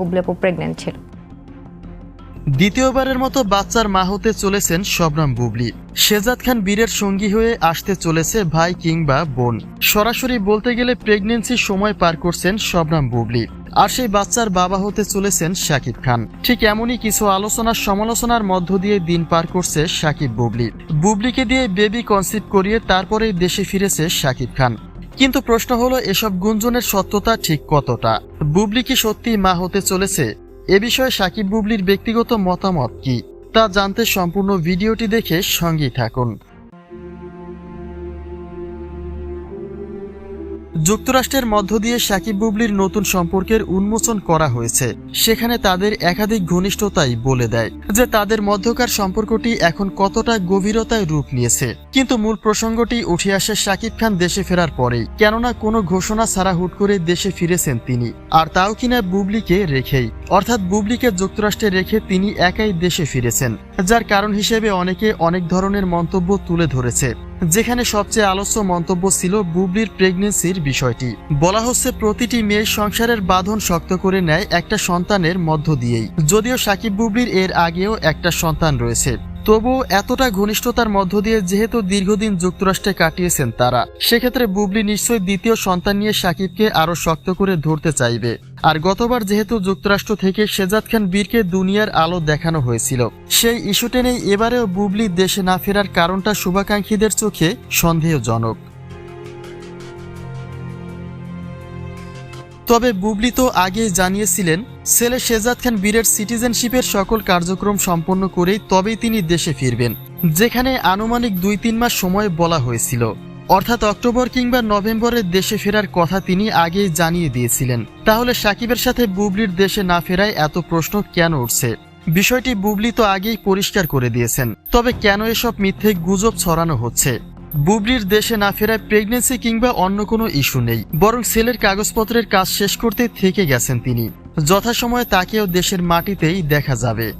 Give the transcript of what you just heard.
বুবলি আপু প্রেগনেন্ট ছিল। দ্বিতীয়বারের মতো বাচ্চার মা হতে চলেছেন শবনম বুবলি। শেজাদ খান বীরের সঙ্গী হয়ে আসতে চলেছে ভাই কিংবা বোন। সরাসরি বলতে গেলে প্রেগনেন্সির সময় পার করছেন শবনম বুবলি। আর সেই বাচ্চার বাবা হতে চলেছেন শাকিব খান। ঠিক এমনই কিছু আলোচনার সমালোচনার মধ্য দিয়ে দিন পার করছে শাকিব বুবলি। বুবলিকে দিয়ে বেবি কনসিভ করিয়ে তারপরেই দেশে ফিরেছে শাকিব খান। কিন্তু প্রশ্ন হলো, এসব গুঞ্জনের সত্যতা ঠিক কতটা? বুবলি কি সত্যি মা হতে চলেছে? এ বিষয়ে সাকিব বুবলির ব্যক্তিগত মতামত কি? তা জানতে সম্পূর্ণ ভিডিওটি দেখে সঙ্গী থাকুন। যুক্তরাষ্ট্রের মধ্য দিয়ে সাকিব বুবলির নতুন সম্পর্কের উন্মোচন করা হয়েছে। সেখানে তাদের একাধিক ঘনিষ্ঠতাই বলে দেয় যে তাদের মধ্যকার সম্পর্কটি এখন কতটা গভীরতায় রূপ নিয়েছে। কিন্তু মূল প্রসঙ্গটি উঠে আসে সাকিব খান দেশে ফেরার পরেই, কেননা কোনো ঘোষণা ছাড়া হুট করে দেশে ফিরেছেন তিনি। আর তাও কিনা বুবলিকে রেখেই, অর্থাৎ বুবলিকে যুক্তরাষ্ট্রে রেখে তিনি একাই দেশে ফিরেছেন, যার কারণ হিসেবে অনেকে অনেক ধরনের মন্তব্য তুলে ধরেছে। যেখানে সবচেয়ে আলোচ্য মন্তব্য ছিল বুবলির প্রেগনেন্সির বিষয়টি। বলা হচ্ছে প্রতিটি মেয়ের সংসারের বাঁধন শক্ত করে নেয় একটা সন্তানের মধ্য দিয়েই। যদিও সাকিব বুবলির এর আগেও একটা সন্তান রয়েছে। তবুও এতটা ঘনিষ্ঠতার মধ্য দিয়ে যেহেতু দীর্ঘদিন যুক্তরাষ্ট্রে কাটিয়েছেন তারা, সেক্ষেত্রে বুবলি নিশ্চয়ই দ্বিতীয় সন্তান নিয়ে সাকিবকে আরও শক্ত করে ধরতে চাইবে। আর গতবার যেহেতু যুক্তরাষ্ট্র থেকে শেজাদ খান বীরকে দুনিয়ার আলো দেখানো হয়েছিল, সেই ইস্যু নেই এবারেও বুবলি দেশে না ফেরার কারণটা শুভাকাঙ্ক্ষীদের চোখে সন্দেহজনক। তবে বুবলি তো আগেই জানিয়েছিলেন, ছেলে শেজাদ খান বীরের সিটিজেনশিপের সকল কার্যক্রম সম্পন্ন করেই তবেই তিনি দেশে ফিরবেন, যেখানে আনুমানিক দুই তিন মাস সময় বলা হয়েছিল। অর্থাৎ অক্টোবর কিংবা নভেম্বরে দেশে ফেরার কথা তিনি আগেই জানিয়ে দিয়েছিলেন। তাহলে সাকিবের সাথে বুবলির দেশে না ফেরায় এত প্রশ্ন কেন উঠছে? বিষয়টি বুবলি তো আগেই পরিষ্কার করে দিয়েছেন। তবে কেন এসব মিথ্যে গুজব ছড়ানো হচ্ছে? বুবলির দেশে না ফেরায় প্রেগনেন্সি কিংবা অন্য কোনো ইস্যু নেই। বরং ছেলের কাগজপত্রের কাজ শেষ করতে থেকে গেছেন তিনি। যথাসময়ে তাকেও দেশের মাটিতেই দেখা যাবে।